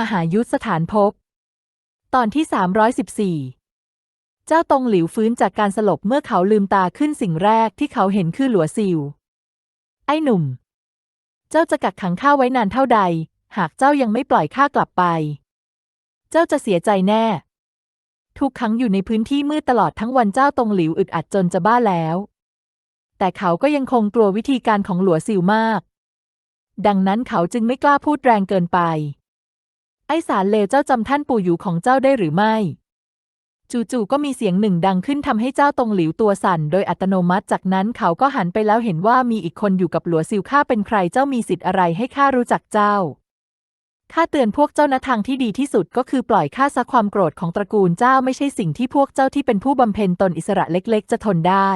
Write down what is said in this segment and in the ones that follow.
มหายุทธสถานภพตอนที่ 314 เจ้าตงหลิวฟื้นจากการสลบเมื่อเขาลืมตาขึ้นสิ่งแรกที่เขาเห็นคือหลัวซิว ไอ้หนุ่ม เจ้าจะกักขังข้าไว้นานเท่าใด หากเจ้ายังไม่ปล่อยข้ากลับไป เจ้าจะเสียใจแน่ ถูกขังอยู่ในพื้นที่มืดตลอดทั้งวันเจ้าตงหลิวอึดอัดจนจะบ้าแล้ว แต่เขาก็ยังคงกลัววิธีการของหลัวซิวมาก ดังนั้นเขาจึงไม่กล้าพูดแรงเกินไป ไอสารเลวเจ้าจำท่านปู่อยู่ของเจ้าได้หรือไม่จู่ๆก็มีเสียงหนึ่งดังขึ้นทำให้เจ้าตรงหลิวตัวสั่น โดยอัตโนมัติจากนั้นเขาก็หันไปแล้วเห็นว่ามีอีกคนอยู่กับหลัวซิวข้าเป็นใครเจ้ามีสิทธิ์อะไรให้ข้ารู้จักเจ้าข้าเตือนพวกเจ้านะทางที่ดีที่สุดก็คือปล่อยข้าซะความโกรธของตระกูลเจ้าไม่ใช่สิ่งที่พวกเจ้าที่เป็นผู้บำเพ็ญตนอิสระเล็ก ๆ จะทนได้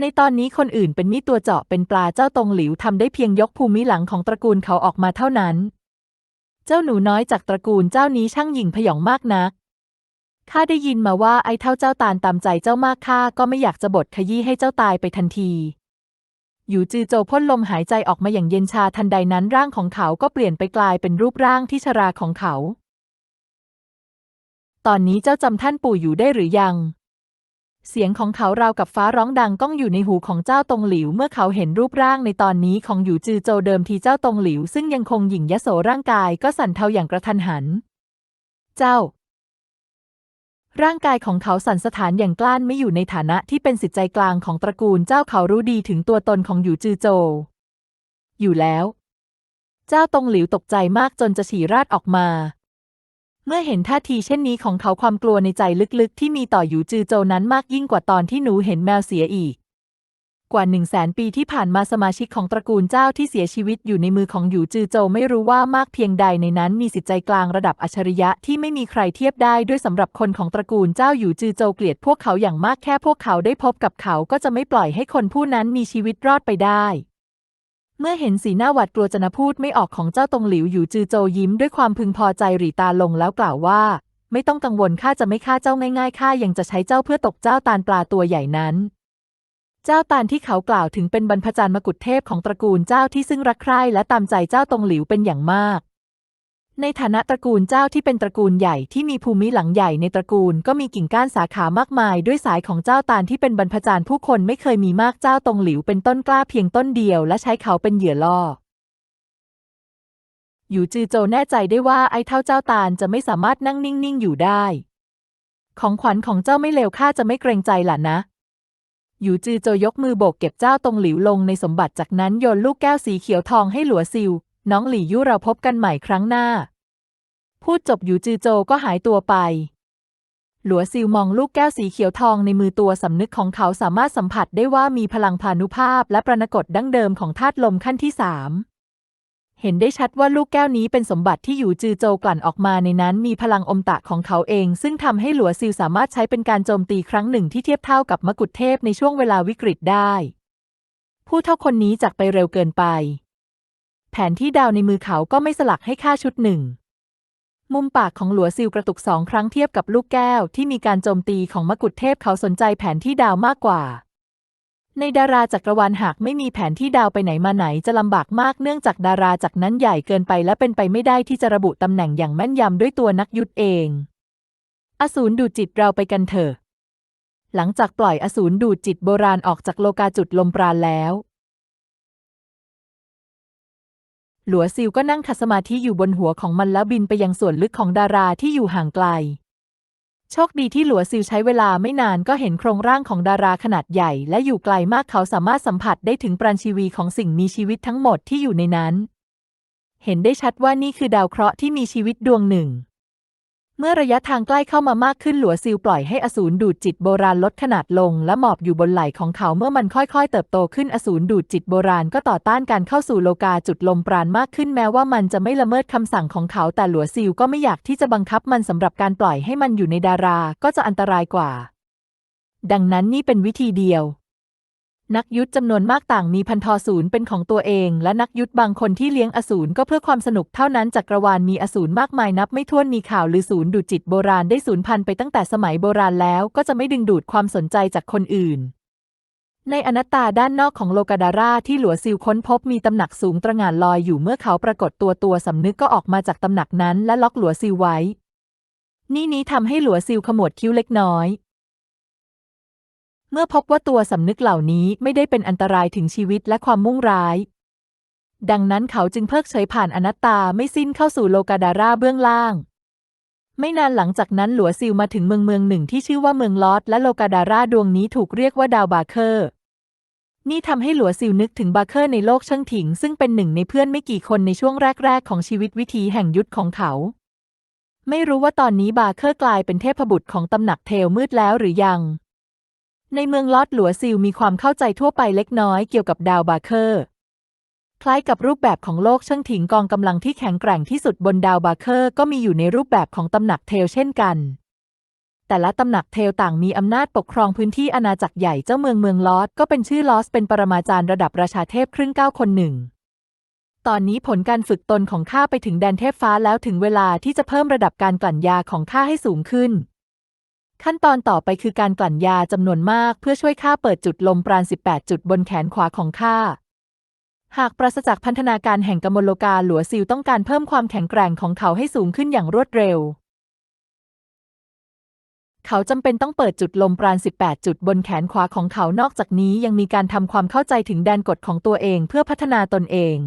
ในตอนนี้คนอื่นเป็นมีตัวเจาะเป็นปลาเจ้าตรงหลิวทำได้เพียงยกภูมิหลังของตระกูลเขาออกมาเท่านั้น เจ้าหนูน้อยจากตระกูลเจ้านี้ช่างหยิ่งพยองมากนัก ข้าได้ยินมาว่าไอ้เท่าเจ้าตาลตามใจเจ้ามากข้าก็ไม่อยากจะบดขยี้ให้เจ้าตายไปทันทีหยูจือโจพ่นลมหายใจออกมาอย่างเย็นชาทันใดนั้นร่างของเขาก็เปลี่ยนไปกลายเป็นรูปร่างที่ชราของเขา ตอนนี้เจ้าจำท่านปู่อยู่ได้หรือยัง เสียงของเขาราวกับฟ้าร้องดังก้องอยู่ในหูของเจ้าตงหลิว เมื่อเขาเห็นรูปร่างในตอนนี้ของหยูจือโจวเดิมทีเจ้าตงหลิว ซึ่งยังคงหยิ่งยโสร่างกายก็สั่นเทาอย่างกระทันหัน เจ้า ร่างกายของเขาสั่นสถานอย่างกลั้นไม่อยู่ในฐานะที่เป็นสิทธิ์ใจกลางของตระกูลเจ้าเขารู้ดีถึงตัวตนของหยูจือโจวอยู่แล้ว เจ้าตงหลิวตกใจมากจนจะฉี่ราดออกมา เมื่อเห็นท่าทีเช่นนี้ของเขาความกลัวในใจลึกๆ ที่มีต่อหยูจือโจนั้นมากยิ่งกว่าตอนที่หนูเห็นแมวเสียอีก กว่าหนึ่งแสนปีที่ผ่านมาสมาชิกของตระกูลเจ้าที่เสียชีวิตอยู่ในมือของหยูจือโจไม่รู้ว่ามากเพียงใดในนั้นมีสิทธิใจกลางระดับอัจฉริยะที่ไม่มีใครเทียบได้ด้วยสำหรับคนของตระกูลเจ้าหยูจือโจเกลียดพวกเขาอย่างมากแค่พวกเขาได้พบกับเขาก็จะไม่ปล่อยให้คนผู้นั้นมีชีวิตรอดไปได้ เมื่อเห็นสีหน้าหวาดกลัวจะนพูดไม่ออกของเจ้าตงหลิวอยู่จือโจยิ้มด้วยความพึงพอใจหรีตาลงแล้วกล่าวว่า ไม่ต้องกังวลข้าจะไม่ฆ่าเจ้าง่ายๆข้ายังจะใช้เจ้าเพื่อตกเจ้าตาลปลาตัวใหญ่นั้น เจ้าตาลที่เขากล่าวถึงเป็นบรรพจารย์มกุฎเทพของตระกูลเจ้าที่ซึ่งรักใคร่และตามใจเจ้าตงหลิวเป็นอย่างมาก ในฐานะตระกูลเจ้าที่เป็นตระกูลใหญ่ที่มีภูมิหลังใหญ่ในตระกูลก็มีกิ่งก้านสาขามากมาย ด้วยสายของเจ้าตาลที่เป็นบรรพจารย์ผู้คนไม่เคยมีมากเจ้าตรงหลิวเป็นต้นกล้าเพียงต้นเดียวและใช้เขาเป็นเหยื่อล่อหยูจือโจแน่ใจได้ว่าไอ้เท่าเจ้าตาลจะไม่สามารถนั่งนิ่งๆอยู่ได้ ของขวัญของเจ้าไม่เลวข้าจะไม่เกรงใจหล่ะนะหยูจือโจยกมือโบกเก็บเจ้าตรงหลิวลงในสมบัติจากนั้นโยนลูกแก้วสีเขียวทองให้หลัวซิว น้องหลี่ยู่เราพบกันใหม่ครั้งหน้า พูดจบหยูจือโจก็หายตัวไป หลัวซิวมองลูกแก้วสีเขียวทองในมือตัวสำนึกของเขาสามารถสัมผัสได้ว่ามีพลังพานุภาพและประนกฏดั้งเดิมของธาตุลมขั้นที่สามเห็นได้ชัดว่าลูกแก้วนี้เป็นสมบัติที่หยูจือโจกลั่นออกมาในนั้นมีพลังอมตะของเขาเอง ซึ่งทำให้หลัวซิลสามารถใช้เป็นการโจมตีครั้งหนึ่งที่เทียบเท่ากับมกุฎเทพในช่วงเวลาวิกฤตได้ ผู้เท่าคนนี้จากไปเร็วเกินไป แผนที่ดาวในมือเขาก็ไม่สลักให้ค่าชุดหนึ่ง มุมปากของหลัวซิลกระตุกสองครั้งเทียบกับลูกแก้วที่มีการโจมตีของมกุฎเทพเขาสนใจแผนที่ดาวมากกว่า ในดาราจักรวาลหากไม่มีแผนที่ดาวไปไหนมาไหนจะลำบากมากเนื่องจากดาราจักรนั้นใหญ่เกินไปและเป็นไปไม่ได้ที่จะระบุตำแหน่งอย่างแม่นยำด้วยตัวนักยุทธเอง อสูรดูจิตเราไปกันเถอะหลังจากปล่อยอสูรดูดจิตโบราณออกจากโลกาจุดลมปราณแล้ว หลัวซิวก็นั่งขัดสมาธิอยู่บนหัวของมันแล้วบินไปยังส่วนลึกของดาราที่อยู่ห่างไกล โชคดีที่หลัวซิวใช้เวลาไม่นานก็เห็นโครงร่างของดาราขนาดใหญ่ และอยู่ไกลมากเขาสามารถสัมผัสได้ถึงปราณชีวีของสิ่งมีชีวิตทั้งหมดที่อยู่ในนั้น เห็นได้ชัดว่านี่คือดาวเคราะห์ที่มีชีวิตดวงหนึ่ง เมื่อระยะทางใกล้เข้ามามากขึ้นหลัวซิลปล่อยให้อสูรดูดจิตโบราณลดขนาดลง และหมอบอยู่บนไหล่ของเขาเมื่อมันค่อยๆ เติบโตขึ้นอสูรดูดจิตโบราณก็ต่อต้านการเข้าสู่โลกาจุดลมปราณมากขึ้นแม้ว่ามันจะไม่ละเมิดคำสั่งของเขาแต่หลัวซิลก็ไม่อยากที่จะบังคับมันสำหรับการปล่อยให้มันอยู่ในดาราก็จะอันตรายกว่า ดังนั้นนี่เป็นวิธีเดียว นักยุทธจำนวนมากต่างมีพันธอสูรเป็นของตัวเอง และนักยุทธบางคนที่เลี้ยงอสูรก็เพื่อความสนุกเท่านั้นจักรวาลมีอสูรมากมายนับไม่ถ้วนมีข่าวหรือสูรดูดจิตโบราณได้สูญพันธุ์ไปตั้งแต่สมัยโบราณแล้วก็จะไม่ดึงดูดความสนใจจากคนอื่น ในอนัตตาด้านนอกของโลกาดาราที่หลัวซิลค้นพบมีตำหนักสูงตระหง่านลอยอยู่เมื่อเขาปรากฏตัวตัวสำนึกก็ออกมาจากตำหนักนั้นและล็อกหลัวซิลไว้ นี่นี้ทำให้หลัวซิลขมวดคิ้วเล็กน้อย เมื่อพบว่าตัวสำนึกเหล่านี้ไม่ได้เป็นอันตรายถึงชีวิตและความมุ่งร้าย ดังนั้นเขาจึงเพิกเฉยผ่านอนัตตาไม่สิ้นเข้าสู่โลกาดาราเบื้องล่าง ไม่นานหลังจากนั้นหลัวซิลมาถึงเมืองเมืองหนึ่งที่ชื่อว่าเมืองลอสและโลกาดาราดวงนี้ถูกเรียกว่าดาวบาเคอร์นี่ทำให้หลัวซิลนึกถึงบาเคอร์ในโลกเชิงถิง ซึ่งเป็นหนึ่งในเพื่อนไม่กี่คนในช่วงแรก ๆ ของชีวิตวิถีแห่งยุทธของเขา ไม่รู้ว่าตอนนี้บาเคอร์กลายเป็นเทพบุตรของตำหนักเทลมืดแล้วหรือยัง ในเมืองลอสหลัวซิลมีความเข้าใจทั่วไปเล็กน้อยเกี่ยวกับดาวบาเคอร์ คล้ายกับรูปแบบของโลกเชิงถิงกองกำลังที่แข็งแกร่งที่สุดบนดาวบาเคอร์ก็มีอยู่ในรูปแบบของตำหนักเทลเช่นกัน แต่ละตำหนักเทลต่างมีอำนาจปกครองพื้นที่อาณาจักรใหญ่เจ้าเมืองเมืองลอสก็เป็นชื่อลอสเป็นปรมาจารย์ระดับราชาเทพครึ่งเก้าคนหนึ่งตอนนี้ผลการฝึกตนของข้าไปถึงแดนเทพฟ้าแล้วถึงเวลาที่จะเพิ่มระดับการกลั่นยาของข้าให้สูงขึ้น ขั้นตอนต่อไปคือการกลั่นยาจำนวนมากเพื่อช่วยข้าเปิดจุดลมปราณ 18 จุดบนแขนขวาของข้า หากปราศจากพันธนาการแห่งกมลกาหลัวซิลต้องการเพิ่มความแข็งแกร่งของเขาให้สูงขึ้นอย่างรวดเร็ว เขาจำเป็นต้องเปิดจุดลมปราณ 18 จุดบนแขนขวาของเขานอกจากนี้ยังมีการทำความเข้าใจถึงแดนกฎของตัวเองเพื่อพัฒนาตนเอง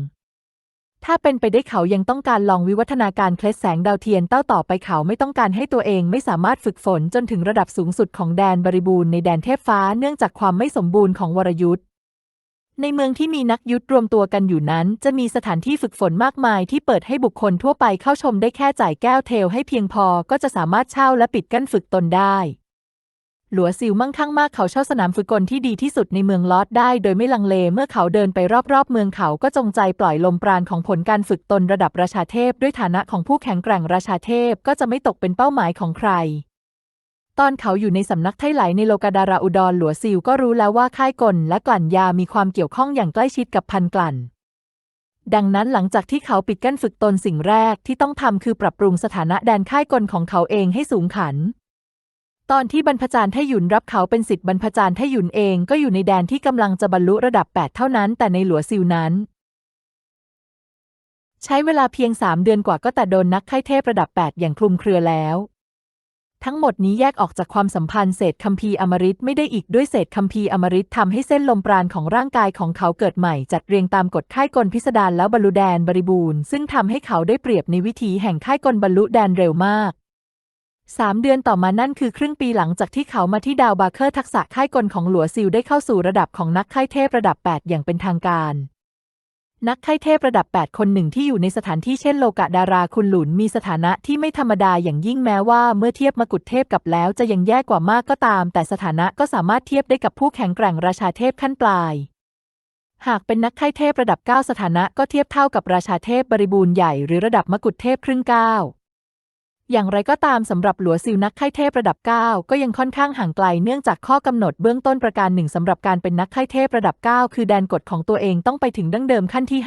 ถ้าเป็นไปได้เขายังต้องการลองวิวัฒนาการเคล็ดแสงดาวเทียนเต้าต่อไปเขาไม่ต้องการให้ตัวเองไม่สามารถฝึกฝนจนถึงระดับสูงสุดของแดนบริบูรณ์ในแดนเทพฟ้าเนื่องจากความไม่สมบูรณ์ของวรยุทธ์ในเมืองที่มีนักยุทธรวมตัวกันอยู่นั้น จะมีสถานที่ฝึกฝนมากมายที่เปิดให้บุคคลทั่วไปเข้าชมได้แค่จ่ายแก้วเทลให้เพียงพอก็จะสามารถเช่าและปิดกั้นฝึกตนได้ หลัวซิวมั่งคั่งมากเขาเช่าสนามฝึกกลที่ดีที่สุดในเมืองลอสได้ โดยไม่ลังเลเมื่อเขาเดินไปรอบๆ เมืองเขาก็จงใจปล่อยลมปราณของผลการฝึกตนระดับราชาเทพ ด้วยฐานะของผู้แข็งแกร่งราชาเทพก็จะไม่ตกเป็นเป้าหมายของใคร ตอนเขาอยู่ในสำนักไทไหลในโลกาดาราอุดรหลัวซิลก็รู้แล้วว่าค่ายกลและกลั่นยามีความเกี่ยวข้องอย่างใกล้ชิดกับพันกลั่นดังนั้นหลังจากที่เขาปิดกั้นฝึกตนสิ่งแรกที่ต้องทำคือปรับปรุงสถานะแดนค่ายกลของเขาเองให้สูงขัน ตอนที่บรรพจารย์ไทหยุนรับเขาเป็นสิทธิ์บรรพจารย์ไทหยุนเองก็อยู่ในแดนที่กำลังจะบรรลุระดับ 8 เท่านั้น แต่ในหลัวซิลนั้น ใช้เวลาเพียงสามเดือนกว่าก็แต่โดนนักไข้เทพระดับ 8 อย่างคลุมเครือแล้ว ทั้งหมดนี้แยกออกจากความสัมพันธ์เศษคัมภีร์อมฤตไม่ได้อีกด้วยเศษคัมภีร์อมฤตทำให้เส้นลมปราณของร่างกายของเขาเกิดใหม่จัดเรียงตามกฎค่ายกลพิสดารแล้วบรรลุแดนบริบูรณ์ซึ่งทำให้เขาได้เปรียบในวิธีแห่งค่ายกลบรรลุแดนเร็วมาก สามเดือนต่อมานั่นคือครึ่งปีหลังจากที่เขามาที่ดาวบาเคอร์ทักษะค่ายกลของหลัวซิลได้เข้าสู่ระดับของนักค่ายเทพระดับ 8 อย่างเป็นทางการนักค่ายเทพระดับ 8 คนหนึ่งที่อยู่ในสถานที่เช่นโลกะดาราคุณหลุนมีสถานะที่ไม่ธรรมดาอย่างยิ่งแม้ว่าเมื่อเทียบมกุฎเทพกับแล้วจะยังแย่กว่ามากก็ตาม แต่สถานะก็สามารถเทียบได้กับผู้แข็งแกร่งราชาเทพขั้นปลาย หากเป็นนักค่ายเทพระดับ 9 สถานะก็เทียบเท่ากับราชาเทพบริบูรณ์ใหญ่หรือระดับมกุฎเทพครึ่งเก้า อย่างไรก็ตามสำหรับหลัวซิลนักไข้เทพระดับ 9 ก็ยังค่อนข้างห่างไกลเนื่องจากข้อกำหนดเบื้องต้นประการหนึ่งสำหรับการเป็นนักไข้เทพระดับ 9 คือแดนกฎของตัวเองต้องไปถึงดั้งเดิมขั้นที่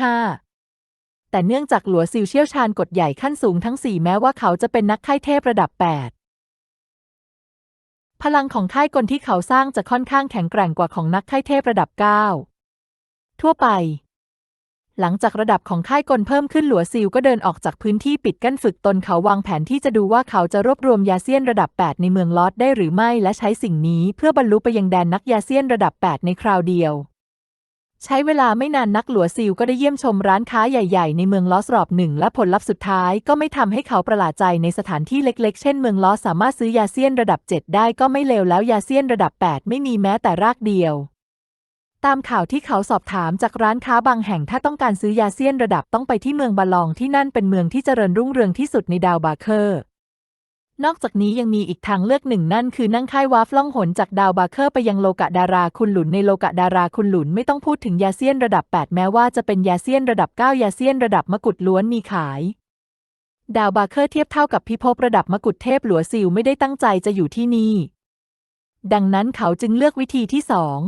5 แต่เนื่องจากหลัวซิลเชี่ยวชาญกฎใหญ่ขั้นสูงทั้ง 4 แม้ว่าเขาจะเป็นนักไข้เทพระดับ 8พลังของค่ายกลที่เขาสร้างจะค่อนข้างแข็งแกร่งกว่าของนักไข้เทพระดับ 9 ทั่วไป หลังจากระดับของค่ายกลเพิ่มขึ้นหลัวซิลก็เดินออกจากพื้นที่ปิดกั้นฝึกตนเขาวางแผนที่จะดูว่าเขาจะรวบรวมยาเซียนระดับ 8 ในเมืองลอสได้หรือไม่และใช้สิ่งนี้เพื่อบรรลุไปยังแดนนักยาเซียนระดับ 8 ในคราวเดียว ใช้เวลาไม่นานนักหลัวซิลก็ได้เยี่ยมชมร้านค้าใหญ่ ๆ ในเมืองลอสรอบหนึ่งและผลลัพธ์สุดท้ายก็ไม่ทำให้เขาประหลาดใจในสถานที่เล็ก ๆ เช่นเมืองลอสสามารถซื้อยาเซียนระดับ 7 ได้ก็ไม่เลวแล้วยาเซียนระดับ 8 ไม่มีแม้แต่รากเดียว ตามข่าวที่เขาสอบถามจากร้านค้าบางแห่งถ้าต้องการซื้อยาเซียนระดับต้องไปที่เมืองบาลองที่นั่นเป็นเมืองที่เจริญรุ่งเรืองที่สุดในดาวบาเคอร์ นอกจากนี้ยังมีอีกทางเลือกหนึ่งนั่นคือนั่งค่ายวาฟล่องหนจากดาวบาเคอร์ไปยังโลกะดาราคุณหลุนในโลกะดาราคุณหลุนไม่ต้องพูดถึงยาเซียนระดับ 8 แม้ว่าจะเป็นยาเซียนระดับ 9 ยาเซียนระดับมกุฎล้วนมีขายดาวบาเคอร์เทียบเท่ากับพิภพระดับมกุฎเทพหลัวซิลไม่ได้ตั้งใจจะอยู่ที่นี่ ดังนั้นเขาจึงเลือกวิธีที่สอง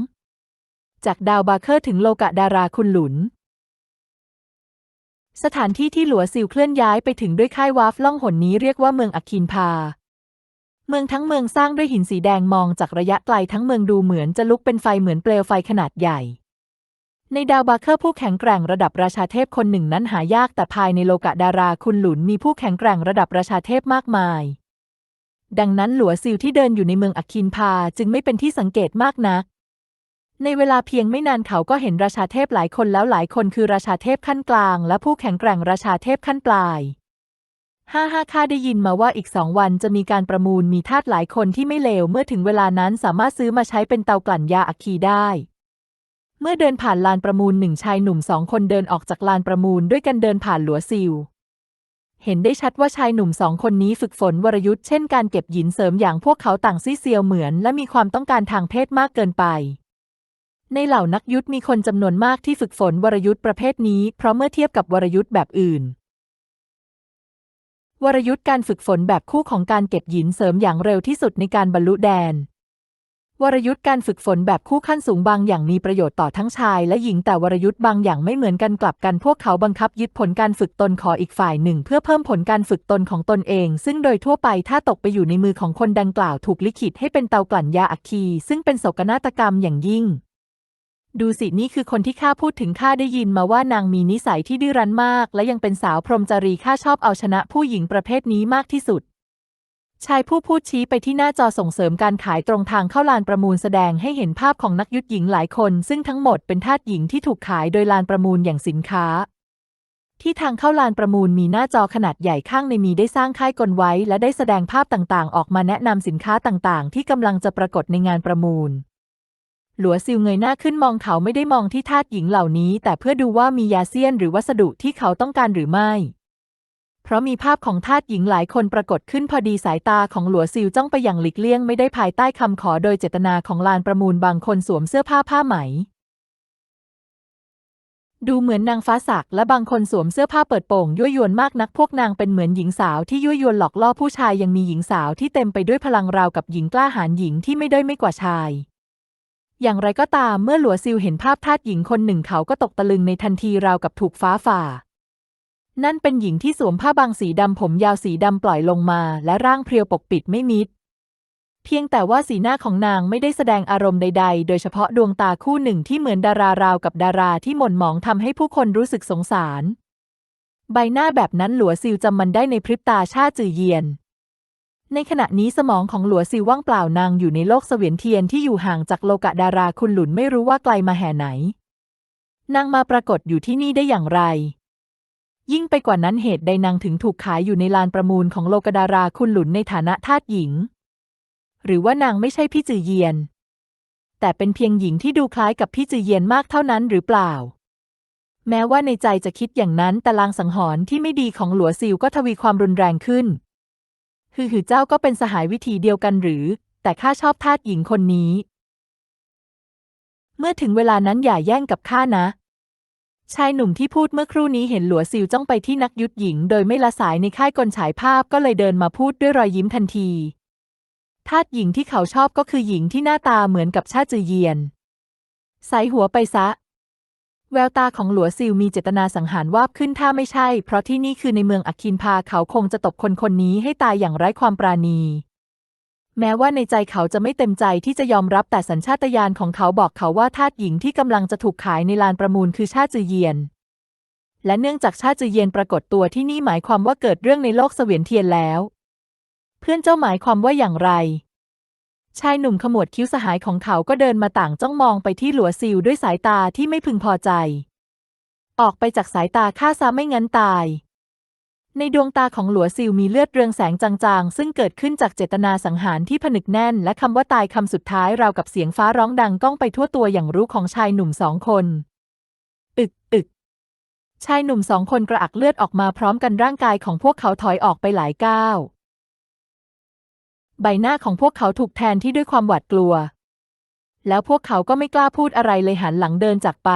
จากดาวบาเคอร์ถึงโลกะดาราคุณหลุน สถานที่ที่หลัวซิลเคลื่อนย้ายไปถึงด้วยค่ายวาฟล่องหนนี้เรียกว่าเมืองอักคินพา เมืองทั้งเมืองสร้างด้วยหินสีแดงมองจากระยะไกลทั้งเมืองดูเหมือนจะลุกเป็นไฟเหมือนเปลวไฟขนาดใหญ่ ในดาวบาเคอร์ผู้แข็งแกร่งระดับราชาเทพคนหนึ่งนั้นหายากแต่ภายในโลกะดาราคุณหลุนมีผู้แข็งแกร่งระดับราชาเทพมากมายดังนั้นหลัวซิลที่เดินอยู่ในเมืองอักคินพาจึงไม่เป็นที่สังเกตมากนัก ในเวลาเพียงไม่นานเขาก็เห็นราชาเทพหลายคนแล้วหลายคนคือราชาเทพขั้นกลาง และผู้แข็งแกร่งราชาเทพขั้นปลายห้าห้าข้าได้ยินมาว่าอีกสองวันจะมีการประมูลมีทาสหลายคนที่ไม่เลวเมื่อถึงเวลานั้นสามารถซื้อมาใช้เป็นเตากลั่นยาอัคคีได้ เมื่อเดินผ่านลานประมูลหนึ่งชายหนุ่มสองคนเดินออกจากลานประมูลด้วยกันเดินผ่านหลัวซิลเห็นได้ชัดว่าชายหนุ่มสองคนนี้ฝึกฝนวรยุทธ์เช่นการเก็บหินเสริมอย่างพวกเขาต่างซี่เซียวเหมือน และมีความต้องการทางเพศมากเกินไป ในเหล่านักยุทธมีคนจำนวนมากที่ฝึกฝนวรยุทธ์ประเภทนี้ เพราะเมื่อเทียบกับวรยุทธ์แบบอื่น วรยุทธ์การฝึกฝนแบบคู่ของการเก็บหยินเสริมอย่างเร็วที่สุดในการบรรลุแดน วรยุทธ์การฝึกฝนแบบคู่ขั้นสูงบางอย่างมีประโยชน์ต่อทั้งชาย และหญิงแต่วรยุทธ์บางอย่างไม่เหมือนกันกลับกันพวกเขาบังคับยึดผลการฝึกตนขออีกฝ่ายหนึ่ง เพื่อเพิ่มผลการฝึกตนของตนเอง ซึ่งโดยทั่วไปถ้าตกไปอยู่ในมือของคนดังกล่าวถูกลิขิตให้เป็นเตากลั่นยาอัคคีซึ่งเป็นโศกนาฏกรรมอย่างยิ่ง ดูสินี่คือคนที่ข้าพูดถึงข้าได้ยินมาว่านางมีนิสัยที่ดื้อรั้นมาก และยังเป็นสาวพรหมจารีข้าชอบเอาชนะผู้หญิงประเภทนี้มากที่สุด ชายผู้พูดชี้ไปที่หน้าจอส่งเสริมการขายตรงทางเข้าลานประมูลแสดงให้เห็นภาพของนักยุทธหญิงหลายคน ซึ่งทั้งหมดเป็นทาสหญิงที่ถูกขายโดยลานประมูลอย่างสินค้า ที่ทางเข้าลานประมูลมีหน้าจอขนาดใหญ่ข้างในมีได้สร้างค่ายกลไว้ และได้แสดงภาพต่างๆ ออกมาแนะนำสินค้าต่างๆ ที่กำลังจะปรากฏในงานประมูล หลัวซิวเงยหน้าขึ้นมองเขาไม่ได้มองที่ทาสหญิงเหล่านี้ แต่เพื่อดูว่ามียาเซียนหรือวัสดุที่เขาต้องการหรือไม่ เพราะมีภาพของทาสหญิงหลายคนปรากฏขึ้นพอดีสายตาของหลัวซิวจ้องไปอย่างหลีกเลี่ยงไม่ได้ภายใต้คำขอโดยเจตนาของลานประมูลบางคนสวมเสื้อผ้าผ้าไหม ดูเหมือนนางฟ้าสักและบางคนสวมเสื้อผ้าเปิดโป่งยั่วยวนมากนักพวกนางเป็นเหมือนหญิงสาวที่ยั่วยวนหลอกล่อผู้ชายยังมีหญิงสาวที่เต็มไปด้วยพลังราวกับหญิงกล้าหาญหญิงที่ไม่ด้อยไม่กว่าชาย อย่างไรก็ตามเมื่อหลัวซิวเห็นภาพทาสหญิงคนหนึ่งเขาก็ตกตะลึงในทันทีราวกับถูกฟ้าฝ่า นั่นเป็นหญิงที่สวมผ้าบางสีดำผมยาวสีดำปล่อยลงมา และร่างเพรียวปกปิดไม่มิด เพียงแต่ว่าสีหน้าของนางไม่ได้แสดงอารมณ์ใดๆ โดยเฉพาะดวงตาคู่หนึ่งที่เหมือนดาราราวกับดาราที่หม่นหมองทำให้ผู้คนรู้สึกสงสาร ใบหน้าแบบนั้นหลัวซิวจำมันได้ในพริบตาชาจือเยียน ในขณะนี้สมองของหลัวซิวว่างเปล่านางอยู่ในโลกเสวียนเทียนที่อยู่ห่างจากโลกะดาราคุณหลุนไม่รู้ว่าไกลมาแห่ไหน นางมาปรากฏอยู่ที่นี่ได้อย่างไร ยิ่งไปกว่านั้นเหตุใดนางถึงถูกขายอยู่ในลานประมูลของโลกดาราคุณหลุนในฐานะทาสหญิง หรือว่านางไม่ใช่พี่จือเยียน แต่เป็นเพียงหญิงที่ดูคล้ายกับพี่จือเยียนมากเท่านั้นหรือเปล่า แม้ว่าในใจจะคิดอย่างนั้นแต่ลางสังหรณ์ที่ไม่ดีของหลัวซิวก็ทวีความรุนแรงขึ้น คือหือเจ้าก็เป็นสหายวิธีเดียวกันหรือ แต่ข้าชอบทาสหญิงคนนี้ เมื่อถึงเวลานั้นอย่าแย่งกับข้านะ ชายหนุ่มที่พูดเมื่อครู่นี้เห็นหลัวซิวจ้องไปที่นักยุทธหญิง โดยไม่ละสายในค่ายกลฉายภาพก็เลยเดินมาพูดด้วยรอยยิ้มทันทีทาสหญิงที่เขาชอบก็คือหญิงที่หน้าตาเหมือนกับชาจือเยียน ใส่หัวไปซะ แววตาของหลัวซิวมีเจตนาสังหารวาบขึ้นถ้าไม่ใช่ เพราะที่นี่คือในเมืองอักคินพาเขาคงจะตบคนคนนี้ให้ตายอย่างไร้ความปราณี แม้ว่าในใจเขาจะไม่เต็มใจที่จะยอมรับแต่สัญชาตญาณของเขาบอกเขาว่าทาสหญิงที่กำลังจะถูกขายในลานประมูลคือชาจือเยียน และเนื่องจากชาจือเยียนปรากฏตัวที่นี่หมายความว่าเกิดเรื่องในโลกเสวียนเทียนแล้ว เพื่อนเจ้าหมายความว่าอย่างไร ชายหนุ่มขมวดคิ้วสหายของเขาก็เดินมาต่างจ้องมองไปที่หลัวซิวด้วยสายตาที่ไม่พึงพอใจ ออกไปจากสายตาข้าซะไม่งั้นตาย ในดวงตาของหลัวซิวมีเลือดเรืองแสงจางๆ ซึ่งเกิดขึ้นจากเจตนาสังหารที่ผนึกแน่น และคำว่าตายคำสุดท้ายราวกับเสียงฟ้าร้องดังก้องไปทั่วตัวอย่างรู้ของชายหนุ่มสองคน อึกอึกชายหนุ่มสองคนกระอักเลือดออกมาพร้อมกันร่างกายของพวกเขาถอยออกไปหลายก้าว ใบหน้าของพวกเขาถูกแทนที่ด้วยความหวาดกลัว แล้วพวกเขาก็ไม่กล้าพูดอะไรเลยหันหลังเดินจากไป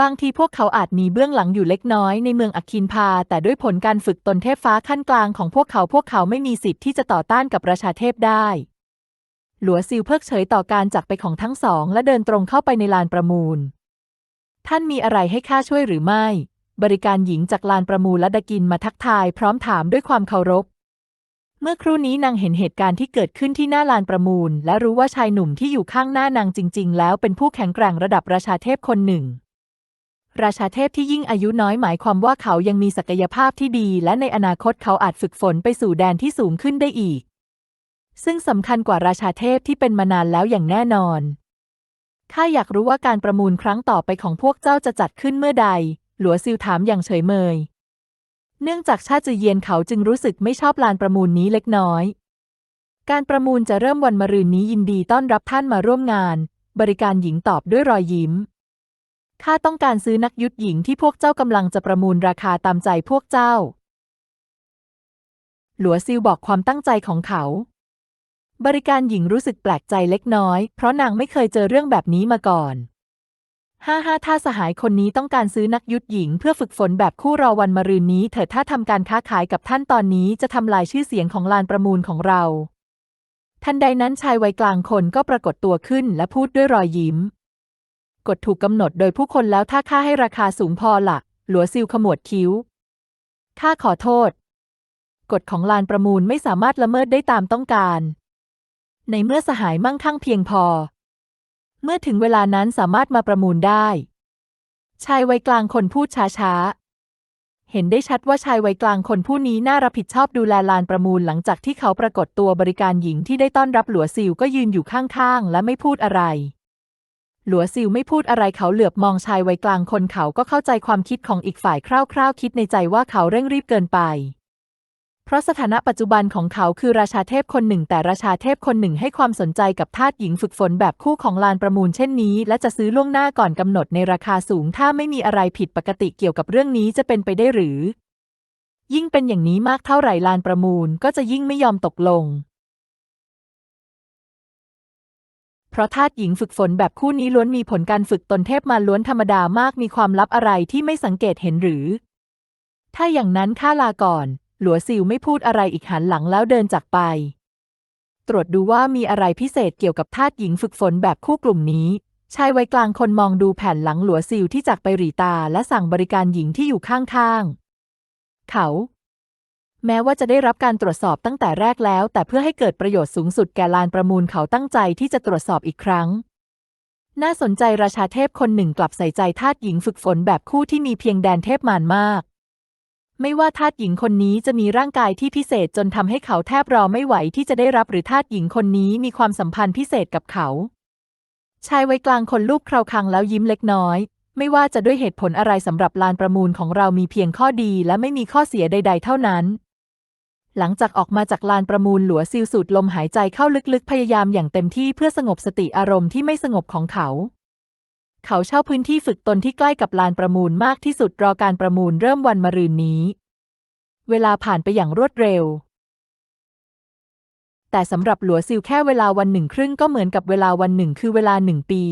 บางทีพวกเขาอาจมีเบื้องหลังอยู่เล็กน้อยในเมืองอักคินพา แต่ด้วยผลการฝึกตนเทพฟ้าขั้นกลางของพวกเขาพวกเขาไม่มีสิทธิ์ที่จะต่อต้านกับราชาเทพได้ หลัวซิวเพิกเฉยต่อการจากไปของทั้งสอง และเดินตรงเข้าไปในลานประมูล ท่านมีอะไรให้ข้าช่วยหรือไม่ บริการหญิงจากลานประมูลและดากินมาทักทาย พร้อมถามด้วยความเคารพ เมื่อครู่นี้นางเห็นเหตุการณ์ที่เกิดขึ้นที่หน้าลานประมูล และรู้ว่าชายหนุ่มที่อยู่ข้างหน้านางจริง ๆ แล้วเป็นผู้แข็งแกร่งระดับราชาเทพคนหนึ่ง ราชาเทพที่ยิ่งอายุน้อยหมายความว่าเขายังมีศักยภาพที่ดี และในอนาคตเขาอาจฝึกฝนไปสู่แดนที่สูงขึ้นได้อีก ซึ่งสำคัญกว่าราชาเทพที่เป็นมานานแล้วอย่างแน่นอนข้าอยากรู้ว่าการประมูลครั้งต่อไปของพวกเจ้าจะจัดขึ้นเมื่อใด หลัวซิวถามอย่างเฉยเมย เนื่องจากชาติจือเยียนเขาจึงรู้สึกไม่ชอบลานประมูลนี้เล็กน้อย การประมูลจะเริ่มวันมะรืนนี้ยินดีต้อนรับท่านมาร่วมงาน บริการหญิงตอบด้วยรอยยิ้ม ข้าต้องการซื้อนักยุทธหญิงที่พวกเจ้ากำลังจะประมูลราคาตามใจพวกเจ้า หลัวซิวบอกความตั้งใจของเขา บริการหญิงรู้สึกแปลกใจเล็กน้อย เพราะนางไม่เคยเจอเรื่องแบบนี้มาก่อน ห้าห้าถ้าสหายคนนี้ต้องการซื้อนักยุทธหญิงเพื่อฝึกฝนแบบคู่รอวันมะรืนนี้ เถิดถ้าทำการค้าขายกับท่านตอนนี้จะทำลายชื่อเสียงของลานประมูลของเรา ทันใดนั้นชายวัยกลางคนก็ปรากฏตัวขึ้นและพูดด้วยรอยยิ้ม กฎถูกกำหนดโดยผู้คนแล้วถ้าข้าให้ราคาสูงพอละหลัวซิลขมวดคิ้วข้าขอโทษ กฎของลานประมูลไม่สามารถละเมิดได้ตามต้องการ ในเมื่อสหายมั่งคั่งเพียงพอ เมื่อถึงเวลานั้นสามารถมาประมูลได้ ชายวัยกลางคนพูดช้าๆ เห็นได้ชัดว่าชายวัยกลางคนผู้นี้น่ารับผิดชอบดูแลลานประมูลหลังจากที่เขาปรากฏตัวบริการหญิงที่ได้ต้อนรับหลัวซิลก็ยืนอยู่ข้างๆ และไม่พูดอะไรหลัวซิลไม่พูดอะไรเขาเหลือบมองชายวัยกลางคนเขาก็เข้าใจความคิดของอีกฝ่ายคร่าวๆคิดในใจว่าเขาเร่งรีบเกินไป เพราะสถานะปัจจุบันของเขาคือราชาเทพคนหนึ่ง แต่ราชาเทพคนหนึ่งให้ความสนใจกับทาสหญิงฝึกฝนแบบคู่ของลานประมูลเช่นนี้ และจะซื้อล่วงหน้าก่อนกำหนดในราคาสูง ถ้าไม่มีอะไรผิดปกติเกี่ยวกับเรื่องนี้จะเป็นไปได้หรือ ยิ่งเป็นอย่างนี้มากเท่าไหร่ลานประมูลก็จะยิ่งไม่ยอมตกลงเพราะทาสหญิงฝึกฝนแบบคู่นี้ล้วนมีผลการฝึกตนเทพมาล้วนธรรมดามากมีความลับอะไรที่ไม่สังเกตเห็นหรือ ถ้าอย่างนั้นข้าลาก่อน หลัวซิวไม่พูดอะไรอีกหันหลังแล้วเดินจากไป ตรวจดูว่ามีอะไรพิเศษเกี่ยวกับทาสหญิงฝึกฝนแบบคู่กลุ่มนี้ ชายวัยกลางคนมองดูแผ่นหลังหลัวซิวที่จากไปรีตาและสั่งบริการหญิงที่อยู่ข้างๆ เขา แม้ว่าจะได้รับการตรวจสอบตั้งแต่แรกแล้ว แต่เพื่อให้เกิดประโยชน์สูงสุดแก่ลานประมูลเขาตั้งใจที่จะตรวจสอบอีกครั้งน่าสนใจราชาเทพคนหนึ่งกลับใส่ใจทาสหญิงฝึกฝนแบบคู่ที่มีเพียงแดนเทพมารมาก ไม่ว่าทาสหญิงคนนี้จะมีร่างกายที่พิเศษจนทำให้เขาแทบรอไม่ไหวที่จะได้รับหรือทาสหญิงคนนี้มีความสัมพันธ์พิเศษกับเขา ชายวัยกลางคนลูบคราวคังแล้วยิ้มเล็กน้อย ไม่ว่าจะด้วยเหตุผลอะไรสำหรับลานประมูลของเรามีเพียงข้อดีและไม่มีข้อเสียใด ๆ เท่านั้น หลังจากออกมาจากลานประมูลหลัวซิลสูดลมหายใจเข้าลึกๆ พยายามอย่างเต็มที่เพื่อสงบสติอารมณ์ที่ไม่สงบของเขา เขาเช่าพื้นที่ฝึกตนที่ใกล้กับลานประมูลมากที่สุดรอการประมูลเริ่มวันมะรืนนี้ เวลาผ่านไปอย่างรวดเร็ว แต่สำหรับหลัวซิลแค่เวลาวันหนึ่งครึ่งก็เหมือนกับเวลาวันหนึ่งคือเวลาหนึ่งปี